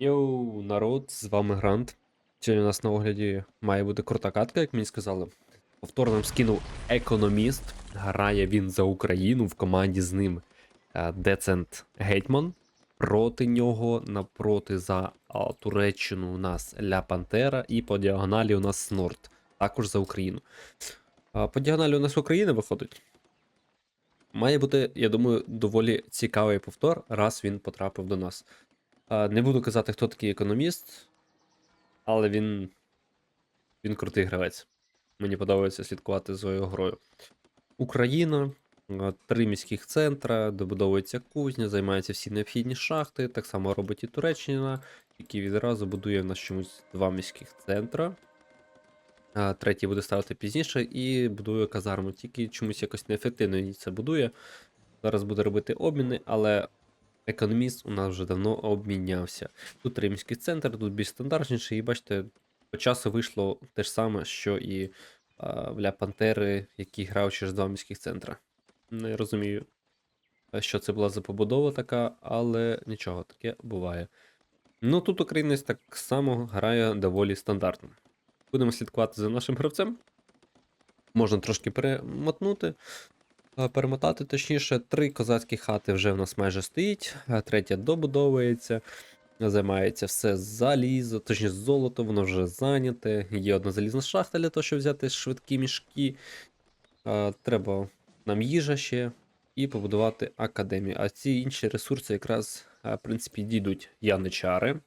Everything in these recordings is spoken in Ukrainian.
Йоу, народ, з вами Грант. Сьогодні у нас на огляді має бути крута катка, як мені сказали. Повторно нам скинув економіст. Грає він за Україну в команді з ним Децент Гетьман. Проти нього напроти за Туреччину у нас Ля Пантера і по діагоналі у нас Снорд. Також за Україну. По діагоналі у нас Україна виходить. Має бути, я думаю, доволі цікавий повтор, раз він потрапив до нас. Не буду казати, хто такий економіст, але він. Він крутий гравець. Мені подобається слідкувати за його грою. Україна, три міських центра, добудовується кузня, займаються всі необхідні шахти. Так само робить і Туреччина, який відразу будує в нас чомусь два міських центра. Третій буде ставити пізніше і будує казарму. Тільки чомусь якось неефективно він це будує. Зараз буде робити обміни, але економіст у нас вже давно обмінявся. Тут римський центр, тут більш стандартніший, і бачите, по часу вийшло те ж саме, що і а, в Ля Пантери, який грав через два міських центра. Не розумію, що це була за побудова така, але нічого, таке буває. Ну тут українець так само грає доволі стандартно. Будемо слідкувати за нашим гравцем. Можна трошки перемотнути. Е, Перемотати, точніше, три козацькі хати вже в нас майже стоїть, а третя добудовується, займається все залізо, точніше золото, воно вже зайняте. Є одна залізна шахта для того, щоб взяти швидкі мішки. Е, Треба нам їжа ще і побудувати академію. А ці інші ресурси якраз, е, в принципі, дійдуть яничари.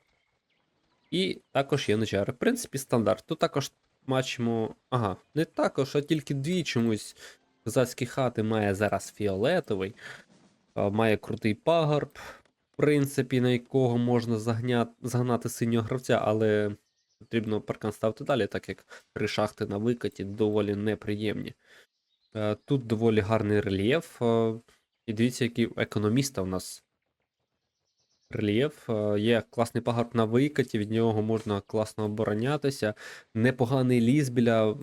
І також яничари. В принципі, стандарт. Тут також бачимо. Ага, не також, а тільки дві чомусь Козацькі хати має зараз фіолетовий, має крутий пагорб, в принципі, на якого можна загня... загнати синього гравця, але потрібно паркан ставити далі, так як три шахти на викаті доволі неприємні. Е, Тут доволі гарний рельєф. е, І дивіться, який економіста у нас рельєф. Е, Є класний пагорб на викаті, від нього можна класно оборонятися. Непоганий ліс біля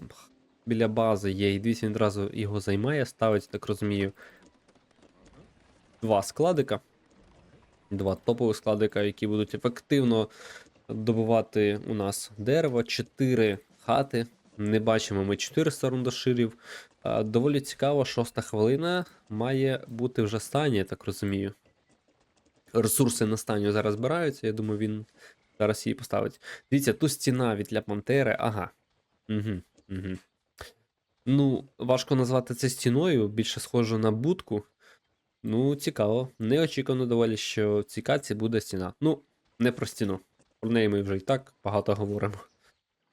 біля бази є, і дивіться, він одразу його займає, ставить, так розумію, два складика. Два топових складика, які будуть ефективно добувати у нас дерево, чотири хати. Не бачимо ми 400 рундаширів. Доволі цікаво, шоста хвилина має бути вже стані, я так розумію. Ресурси на стані зараз збираються, я думаю, він зараз її поставить. Дивіться, тут стіна від Ля Пантери, ага. Угу, угу. Ну, важко назвати це стіною, більше схоже на будку. Ну, цікаво. Неочікувано доволі, що в цій каці буде стіна. Ну, не про стіну. Про неї ми вже і так багато говоримо.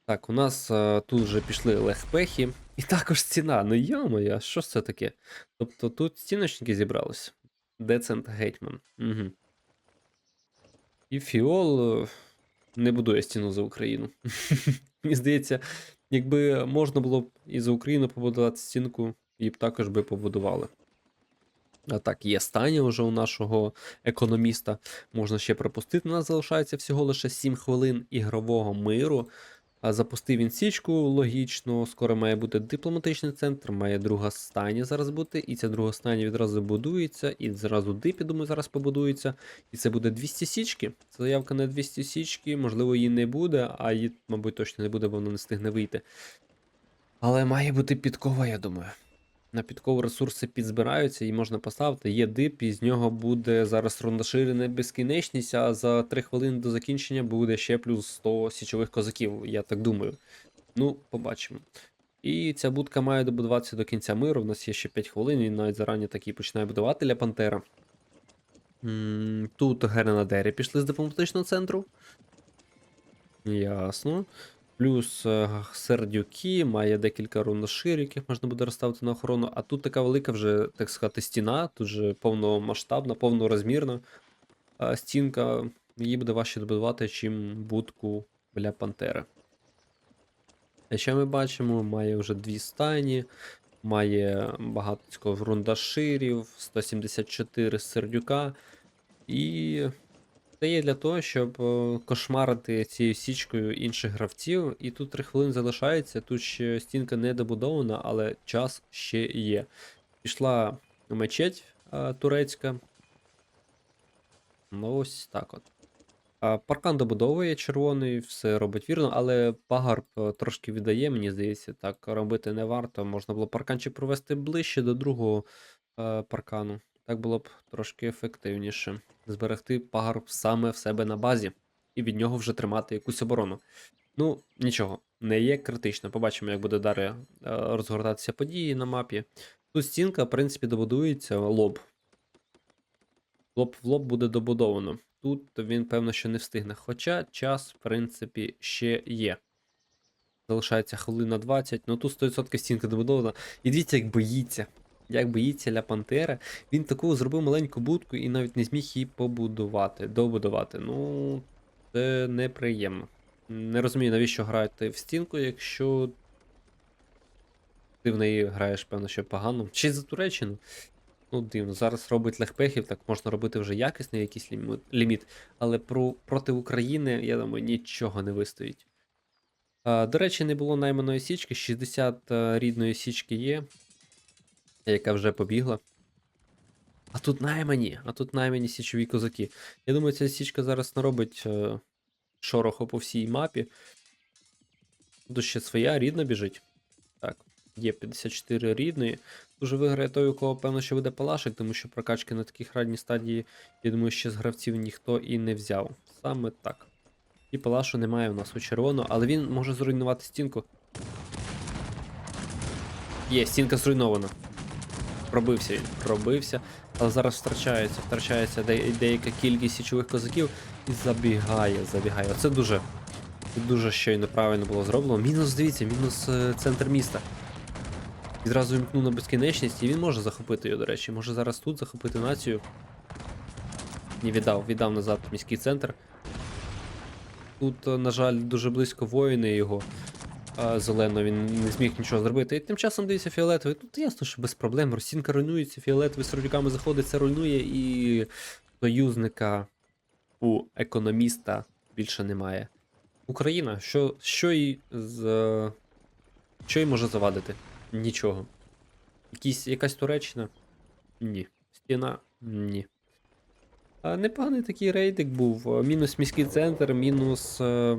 Так, у нас а, тут вже пішли легпехи. І також стіна. Ну йо-моє, що це таке? Тобто тут стіночники зібрались. Децент Гетьман. Угу. І Фіол е, не будує стіну за Україну. Мені здається, Якби можна було б і за Україну побудувати стінку, і б також би побудували. А так, є стання вже у нашого економіста. Можна ще пропустити. У нас залишається всього лише 7 хвилин ігрового миру. Запустив він січку логічно. Скоро має бути дипломатичний центр, має друга стання зараз бути. І ця друга стання відразу будується, і зразу дипі, думаю, зараз побудується. І це буде 200 січки. Це заявка на 200 січки, можливо, її не буде, а її, мабуть, точно не буде, бо вона не встигне вийти. Але має бути підкова, я думаю. На підкову ресурси підзбираються і можна поставити. Є дип, і з нього буде зараз рундаширена безкінечність, а за 3 хвилини до закінчення буде ще плюс 100 січових козаків, я так думаю. Ну, побачимо. І ця будка має добудуватися до кінця миру. У нас є ще 5 хвилин, він навіть зарані такий починає будувати для Пантера. Тут гренадери пішли з дипломатичного центру. Ясно. Плюс е, сердюки, має декілька рундашир, яких можна буде розставити на охорону. А тут така велика вже, так сказати, стіна, тут же повномасштабна, повнорозмірна е, стінка. Її буде важче добудувати, чим будку для Пантери. А ще ми бачимо, має вже дві стайні, має багато рундаширів, 174 сердюка. І це є для того, щоб е, кошмарити цією січкою інших гравців. І тут 3 хвилини залишається. Тут ще стінка не добудована, але час ще є. Пішла мечеть а, турецька. Ну, ось так от. А, Паркан добудовує червоний, все робить вірно, але пагарб е, трошки віддає, мені здається, так робити не варто. Можна було парканчик провести ближче до другого е, паркану. Так було б трошки ефективніше. Зберегти пагарб саме в себе на базі і від нього вже тримати якусь оборону. Ну, нічого, не є критично. Побачимо, як буде далі е, розгортатися події на мапі. Тут стінка, в принципі, добудується лоб. Лоб в лоб буде добудовано. Тут він, певно, що не встигне. Хоча час, в принципі, ще є. Залишається хвилина 20. Ну тут 100% стінка добудована. І дивіться, як боїться. Як боїться Ля Пантера. Він таку зробив маленьку будку і навіть не зміг її побудувати, добудувати. Ну, це неприємно. Не розумію, навіщо грати в стінку, якщо ти в неї граєш, певно, що погано. Чи за Туреччину? Ну, дивно, зараз робить легпехів, так можна робити вже якісний якийсь ліміт, але про, проти України, я думаю, нічого не вистоїть. До речі, не було найманої січки, 60 е, рідної січки є, яка вже побігла. А тут наймані, а тут наймані січові козаки. Я думаю, ця січка зараз наробить е, шороху по всій мапі. Тут ще своя рідна біжить. Так, є 54 рідної. Дуже виграє той, у кого, певно, що буде палашик, тому що прокачки на таких ранній стадії, я думаю, ще з гравців ніхто і не взяв. Саме так. І палашу немає у нас у червоно, але він може зруйнувати стінку. Є, стінка зруйнована. Пробився він, пробився, але зараз втрачається, втрачається де- деяка кількість січових козаків і забігає, забігає. Оце дуже, дуже щойно правильно було зроблено. Мінус, дивіться, мінус е, центр міста. Відразу вімкнув на безкінечність, і він може захопити його, до речі. Може зараз тут захопити націю. Ні, віддав, віддав назад міський центр. Тут, е, на жаль, дуже близько воїни його. А, зелено, він не зміг нічого зробити. І тим часом дивіться фіолетовий. Тут ясно, що без проблем. Росінка руйнується, фіолетовий з рудіками заходить, це руйнує, і союзника у економіста більше немає. Україна, що, що їй з. Що їй може завадити? Нічого. Якісь, якась Туреччина? Ні. Стіна? Ні. А непоганий такий рейдик був. Мінус міський центр, мінус е,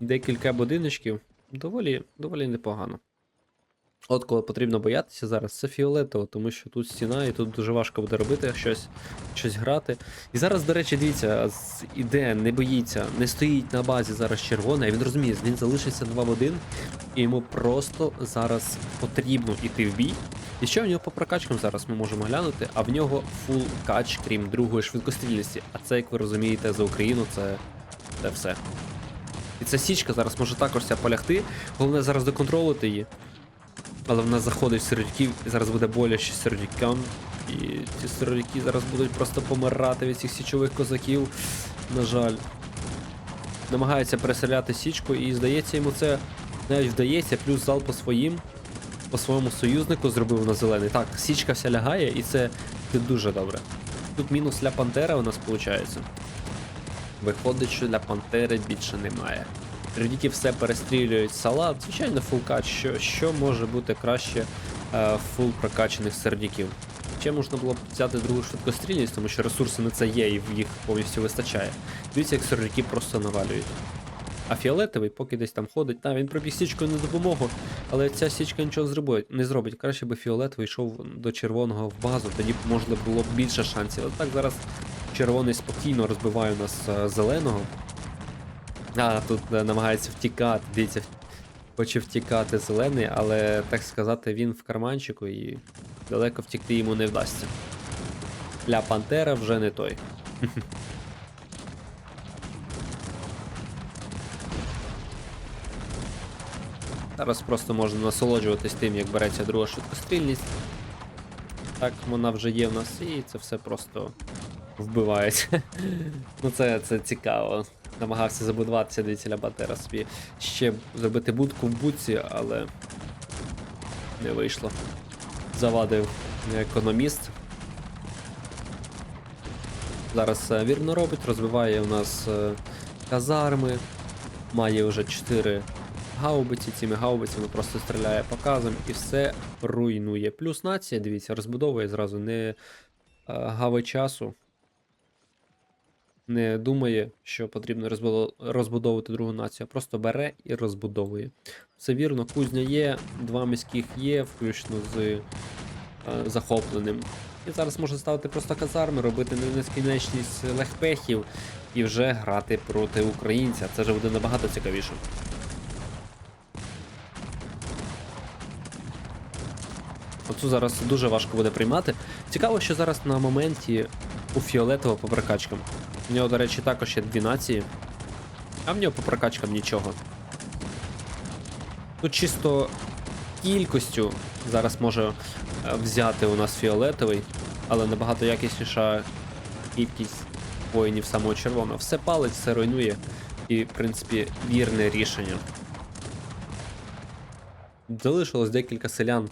декілька будиночків. Доволі, доволі непогано. От коли потрібно боятися зараз, це фіолетово, тому що тут стіна, і тут дуже важко буде робити щось, щось грати. І зараз, до речі, дивіться, іде, не боїться, не стоїть на базі зараз червона, і він розуміє, він залишиться 2 в 1, і йому просто зараз потрібно йти в бій. І що в нього по прокачкам зараз ми можемо глянути, а в нього фул кач, крім другої швидкострільності. А це, як ви розумієте, за Україну це, це все. І ця січка зараз може також ся полягти. Головне зараз доконтролити її. Але вона заходить в сиротиків, і зараз буде боляче сиротикам. І ці сиротики зараз будуть просто помирати від цих січових козаків. На жаль. Намагається переселяти січку, і здається, йому це навіть вдається, плюс зал по своїм, по своєму союзнику зробив на зелений. Так, січка вся лягає, і це дуже добре. Тут мінус для Пантера у нас виходить. Виходить, що для Пантери більше немає. Тільки все перестрілюють салат. Звичайно, фулкач. Що, що може бути краще е, фул прокачаних сердіків? Ще можна було б взяти другу швидкострільність, тому що ресурси на це є і їх повністю вистачає. Дивіться, як сердіки просто навалюють. А фіолетовий, поки десь там ходить, та він пробіг січкою на допомогу, але ця січка нічого зробить, не зробить. Краще би фіолетовий йшов до червоного в базу, тоді б можливо було б більше шансів. От так зараз червоний спокійно розбиває у нас е, зеленого. А, тут е, намагається втікати, дивіться, хоче втікати зелений, але так сказати, він в карманчику і далеко втікти йому не вдасться. Для Пантера вже не той. Зараз просто можна насолоджуватись тим, як береться друга швидкострільність. Так, вона вже є в нас, і це все просто вбивається. ну це, це цікаво. Намагався забудуватися дивіться Батера собі. Ще зробити будку в будці, але не вийшло. Завадив економіст. Зараз е, вірно робить, розбиває у нас е, казарми. Має вже 4 гаубиці, цими гаубицями просто стріляє показом і все руйнує. Плюс нація, дивіться, розбудовує зразу не е, гави часу. Не думає, що потрібно розбудовувати другу націю, а просто бере і розбудовує. Все вірно, кузня є, два міських є, включно з е, захопленим. І зараз можна ставити просто казарми, робити не- нескінченність легпехів і вже грати проти українця. Це вже буде набагато цікавіше. Оцю зараз дуже важко буде приймати. Цікаво, що зараз на моменті у Фіолетово по прокачкам. У нього, до речі, також є дві нації, а в нього по прокачкам нічого. Тут чисто кількістю зараз може е, взяти у нас фіолетовий, але набагато якісніша кількість воїнів самого червоного. Все палить, все руйнує. І, в принципі, вірне рішення. Залишилось декілька селян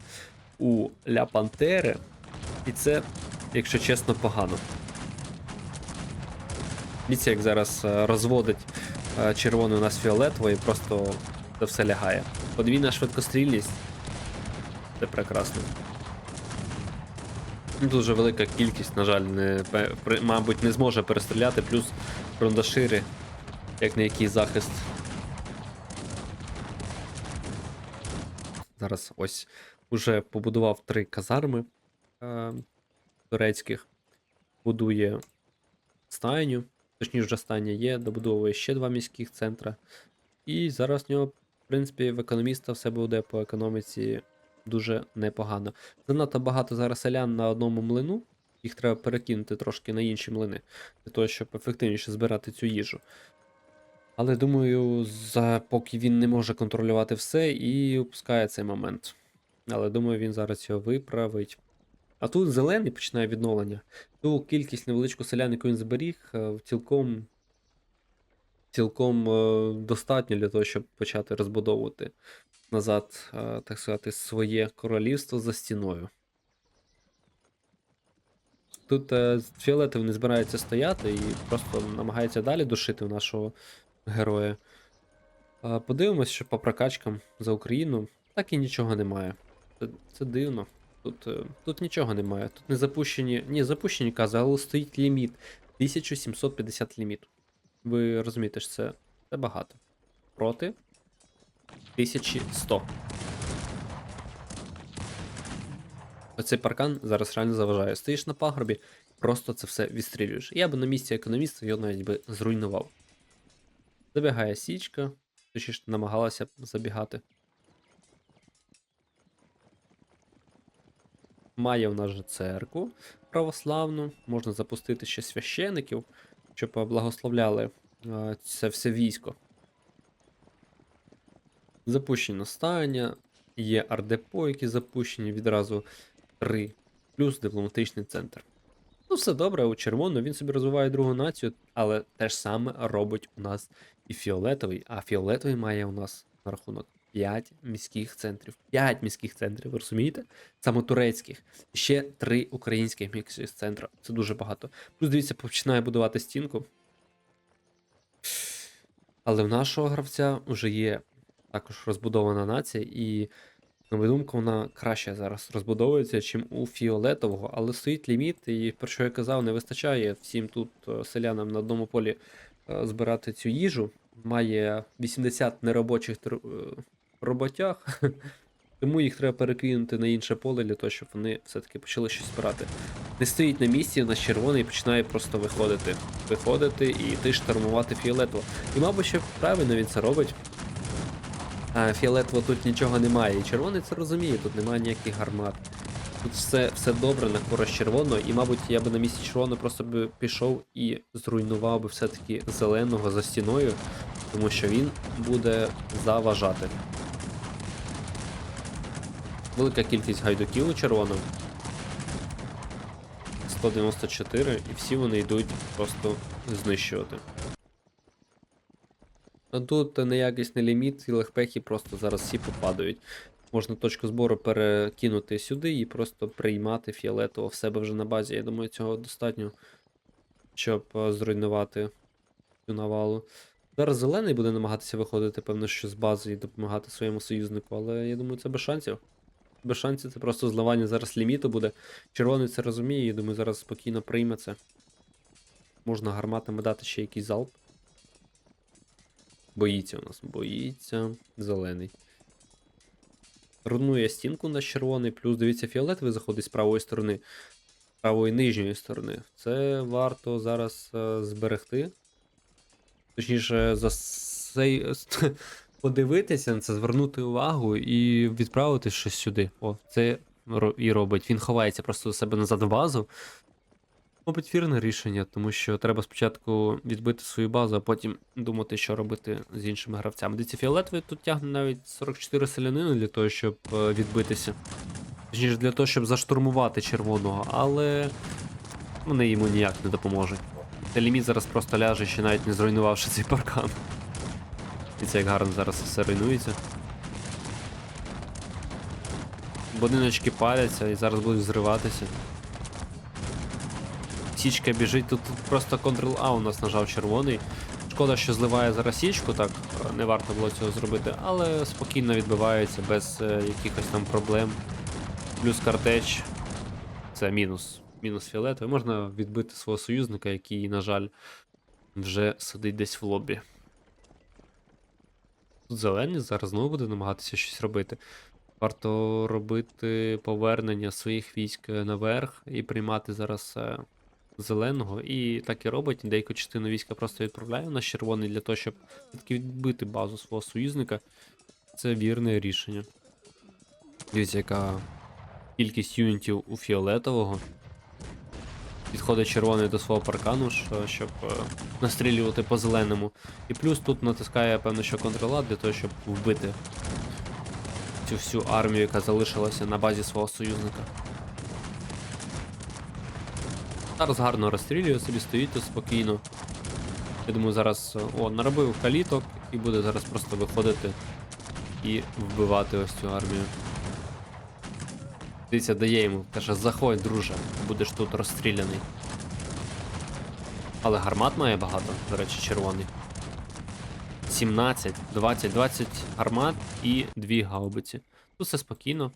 у Ля Пантери, і це, якщо чесно, погано. Дивіться, як зараз е, розводить е, червоний у нас фіолетовий, і просто це все лягає. Подвійна швидкострільність. Це прекрасно. Дуже велика кількість, на жаль, не, мабуть, не зможе перестріляти, плюс фрондашири, як на який захист. Зараз ось уже побудував три казарми е, турецьких, будує стайню, точніше стайня є, добудовує ще два міських центра. І зараз в нього, в принципі, в економіста все буде по економіці дуже непогано. Занадто багато зараз селян на одному млину, їх треба перекинути трошки на інші млини, для того, щоб ефективніше збирати цю їжу. Але думаю, за поки він не може контролювати все і опускає цей момент. Але думаю, він зараз його виправить. А тут зелений починає відновлення. Ту кількість невеличку селян, яку він зберіг, е, цілком, цілком е, достатньо для того, щоб почати розбудовувати назад, е, так сказати, своє королівство за стіною. Тут фіолетовий не збирається стояти і просто намагається далі душити нашого героя. Подивимось, що по прокачкам за Україну так і нічого немає. Це, це дивно. Тут, е, тут нічого немає. Тут не запущені. Ні, запущені кази, але стоїть ліміт. 1750 ліміт. Ви розумієте, що це, це багато. Проти 1100. Оцей паркан зараз реально заважає. Стоїш на пагорбі, просто це все відстрілюєш. Я би на місці економіста його навіть би зруйнував. Забігає січка, точніше намагалася забігати. Має в нас же церкву православну, можна запустити ще священиків, щоб благословляли е, це все військо. Запущено стання, є ардепо, які запущені відразу 3, плюс дипломатичний центр. Ну, все добре, у червоно він собі розвиває другу націю, але те ж саме робить у нас і фіолетовий, а фіолетовий має у нас на рахунок 5 міських центрів. 5 міських центрів, ви розумієте? Саме турецьких. Ще 3 українських міських центра. Це дуже багато. Плюс дивіться, починає будувати стінку. Але в нашого гравця вже є також розбудована нація, і, на мою думку, вона краще зараз розбудовується, чим у фіолетового, але стоїть ліміт, і про що я казав, не вистачає всім тут е, селянам на одному полі е, збирати цю їжу. Має 80 неробочих роботяг, тому їх треба перекинути на інше поле для того, щоб вони все-таки почали щось збирати. Не стоїть на місці, у нас червоний починає просто виходити. Виходити і йти штурмувати фіолетово. І, мабуть, що правильно він це робить. А фіолетово тут нічого немає. І червоний це розуміє, тут немає ніяких гармат. Тут все, все добре на користь червоного, і, мабуть, я би на місці червоного просто би пішов і зруйнував би все-таки зеленого за стіною, тому що він буде заважати. Велика кількість гайдуків у червоному. 194, і всі вони йдуть просто знищувати. А тут неякісний ліміт, і легпехи просто зараз всі попадають. Можна точку збору перекинути сюди і просто приймати фіолетово в себе вже на базі. Я думаю, цього достатньо, щоб е, зруйнувати цю навалу. Зараз зелений буде намагатися виходити, певно, що з бази і допомагати своєму союзнику, але я думаю, це без шансів. Без шансів це просто зливання зараз ліміту буде. Червоний це розуміє, і думаю, зараз спокійно прийме це. Можна гарматами дати ще якийсь залп. Боїться у нас, боїться. Зелений. Рунує стінку на червоний, плюс дивіться, фіолетовий заходить з правої сторони, правої нижньої сторони. Це варто зараз е, зберегти. Точніше, за подивитися на це, звернути увагу і відправити щось сюди. О, це і робить. Він ховається просто у себе назад в базу. Мабуть, вірне рішення, тому що треба спочатку відбити свою базу, а потім думати, що робити з іншими гравцями. Дивіться, фіолетовий тут тягне навіть 44 селянини для того, щоб е, відбитися. Точніше, для того, щоб заштурмувати червоного, але вони йому ніяк не допоможуть. Телеміт зараз просто ляже, ще навіть не зруйнувавши цей паркан. Це як гарно зараз все руйнується. Будиночки паляться і зараз будуть зриватися. Січка біжить, тут, тут просто Ctrl-A у нас нажав червоний. Шкода, що зливає зараз січку, так не варто було цього зробити, але спокійно відбивається без е, якихось там проблем. Плюс картеч. Це мінус. Мінус фіолетовий. Можна відбити свого союзника, який, на жаль, вже сидить десь в лобі. Тут зелені зараз знову буде намагатися щось робити. Варто робити повернення своїх військ е, наверх і приймати зараз е, зеленого. І так і робить. Деяку частину війська просто відправляє на червоний для того, щоб все-таки відбити базу свого союзника. Це вірне рішення. Дивіться, яка кількість юнітів у фіолетового. Підходить червоний до свого паркану, що- щоб е, настрілювати по зеленому. І плюс тут натискає, певно, що контрола для того, щоб вбити цю всю армію, яка залишилася на базі свого союзника. Зараз гарно розстрілює, собі стоїть тут спокійно. Я думаю, зараз е, о, наробив каліток і буде зараз просто виходити і вбивати ось цю армію. Дивіться, дає йому, каже, заходь, друже, будеш тут розстріляний. Але гармат має багато, до речі, червоний. 17, 20, 20 гармат і 2 гаубиці. Тут все спокійно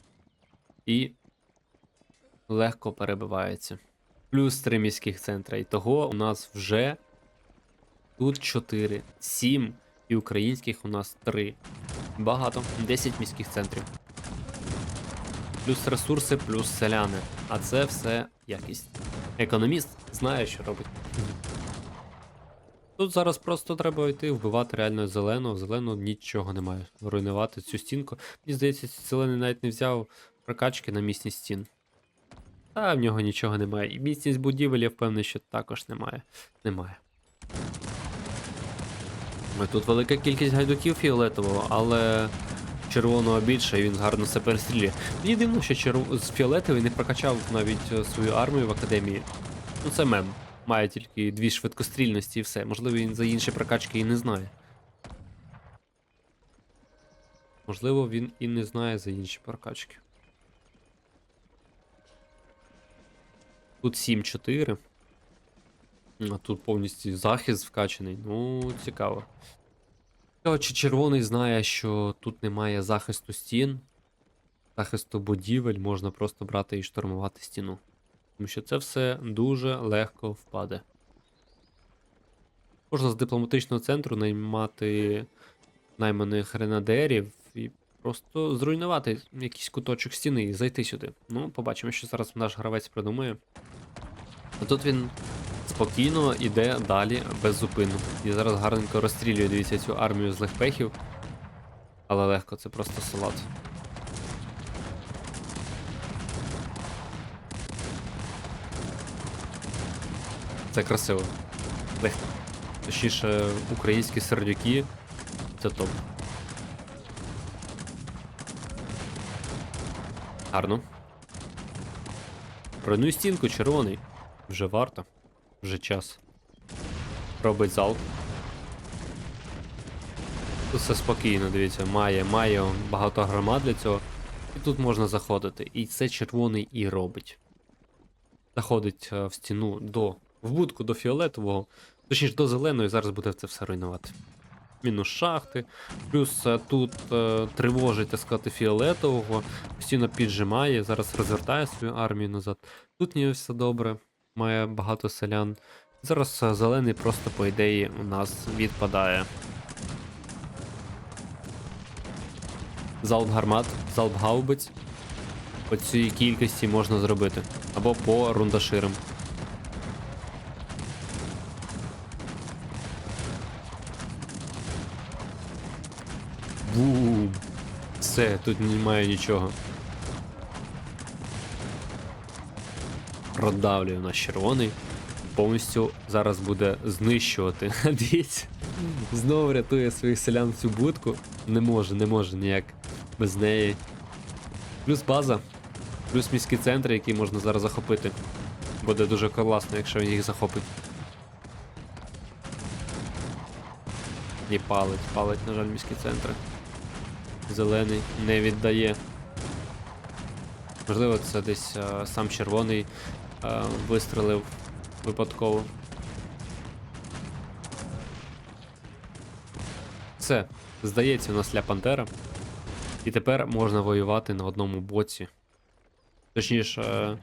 і легко перебивається. Плюс 3 міських центра. І того у нас вже тут 4, 7 і українських у нас 3. Багато. 10 міських центрів. Плюс ресурси, плюс селяни. А це все якість. Економіст знає, що робить. Тут зараз просто треба йти, вбивати реально зеленого. Зеленого нічого немає. Руйнувати цю стінку. Мені здається, зелений навіть не взяв прокачки на міцність стін. Та в нього нічого немає. І міцність будівель, я впевнений, що також немає. Немає. Тут велика кількість гайдуків фіолетового, але червоного більше, і він гарно себе перестрілює. Мені дивно, що черв... з фіолетовий не прокачав навіть е, свою армію в академії. Ну це мем. Має тільки дві швидкострільності і все. Можливо, він за інші прокачки і не знає. Можливо, він і не знає за інші прокачки. Тут 7-4. А тут повністю захист вкачаний. Ну, цікаво. Чи червоний знає, що тут немає захисту стін, захисту будівель, можна просто брати і штурмувати стіну. Тому що це все дуже легко впаде. Можна з дипломатичного центру наймати найманих гренадерів і просто зруйнувати якийсь куточок стіни і зайти сюди. Ну, побачимо, що зараз наш гравець придумає. А тут він спокійно йде далі без зупину. І зараз гарненько розстрілює, дивіться, цю армію з легпехів. Але легко, це просто салат. Це красиво. Лег... Точніше, українські сердюки. Це топ. Гарно. Руйнуй стінку, червоний. Вже варто. Вже час. Робить залп. Тут все спокійно, дивіться, має, має багато громад для цього. І тут можна заходити. І це червоний і робить. Заходить е, в стіну до. В будку до фіолетового, точніше до зеленої, зараз буде це все руйнувати. Мінус шахти. Плюс е, тут е, тривожить, так сказати, фіолетового, постійно піджимає, зараз розвертає свою армію назад. Тут ніби все добре, має багато селян. Зараз е, зелений просто, по ідеї, у нас відпадає. Залп гармат, залп гаубиць. По цій кількості можна зробити. Або по рундаширам. Бум! Все, тут немає нічого. Продавлює наш червоний. Повністю зараз буде знищувати. Дивіться. Знову рятує своїх селян цю будку. Не може, не може ніяк без неї. Плюс база, плюс міські центри, які можна зараз захопити. Буде дуже класно, якщо він їх захопить. І палить, палить, на жаль, міські центри. Зелений не віддає. Можливо, це десь е, сам червоний е, вистрелив випадково. Все, здається, у нас ля Пантера. І тепер можна воювати на одному боці. Точніше, е,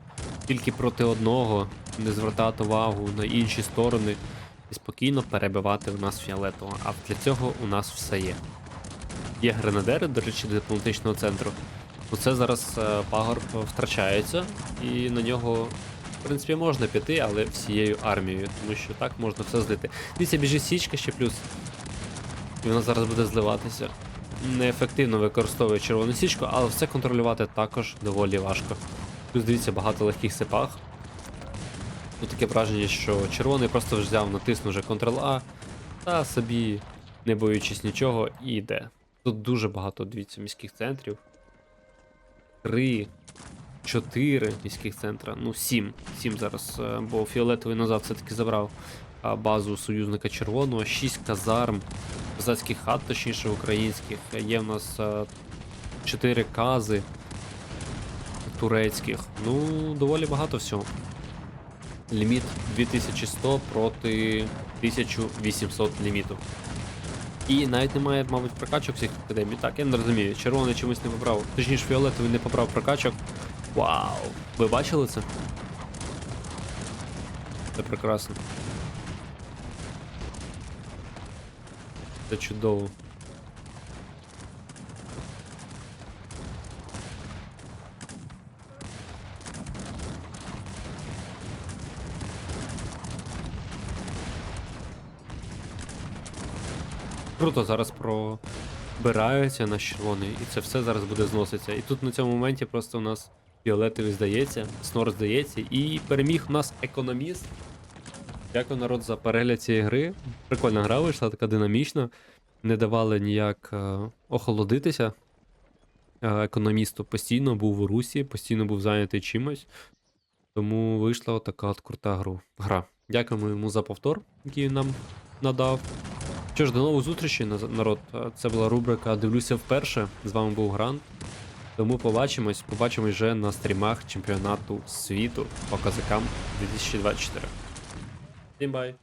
тільки проти одного, не звертати увагу на інші сторони і спокійно перебивати в нас фіолетово. А для цього у нас все є. Є гренадери, до речі, дипломатичного центру. Оце зараз е, пагорб втрачається, і на нього, в принципі, можна піти, але всією армією, тому що так можна все злити. Дивіться, біжить січка ще плюс. І вона зараз буде зливатися. Неефективно використовує червону січку, але все контролювати також доволі важко. Плюс дивіться, багато легких сипах. Тут таке враження, що червоний просто взяв, натиснув вже Ctrl-A та собі, не боючись нічого, і йде. Тут дуже багато, дивіться, міських центрів. Три, чотири міських центра. Ну, сім. Сім зараз, е, бо фіолетовий назад все-таки забрав базу союзника червоного, шість казарм, козацьких хат, точніше українських. Є в нас е, чотири кази турецьких. Ну, доволі багато всього. Ліміт 2100 проти 1800 ліміту. І навіть немає, мабуть, прокачок всіх академій. Так, я не розумію. Червоний чомусь не побрав. Точніше, фіолетовий не побрав прокачок. Вау! Ви бачили це? Це прекрасно. Це чудово. Круто, зараз пробираються на червоний, і це все зараз буде зноситися. І тут на цьому моменті просто у нас фіолетовий здається, снор здається, і переміг у нас економіст. Дякую народ за перегляд цієї гри. Прикольна гра вийшла, така динамічна. Не давали ніяк е, охолодитися. Е, економісту постійно був у русі, постійно був зайнятий чимось. Тому вийшла така от крута гру. гра. Дякуємо йому за повтор, який він нам надав. Що ж, до нових зустрічей, народ. Це була рубрика Дивлюся вперше. З вами був Грант. Тому побачимось. Побачимось вже на стрімах чемпіонату світу по козакам 2024. Всім бай!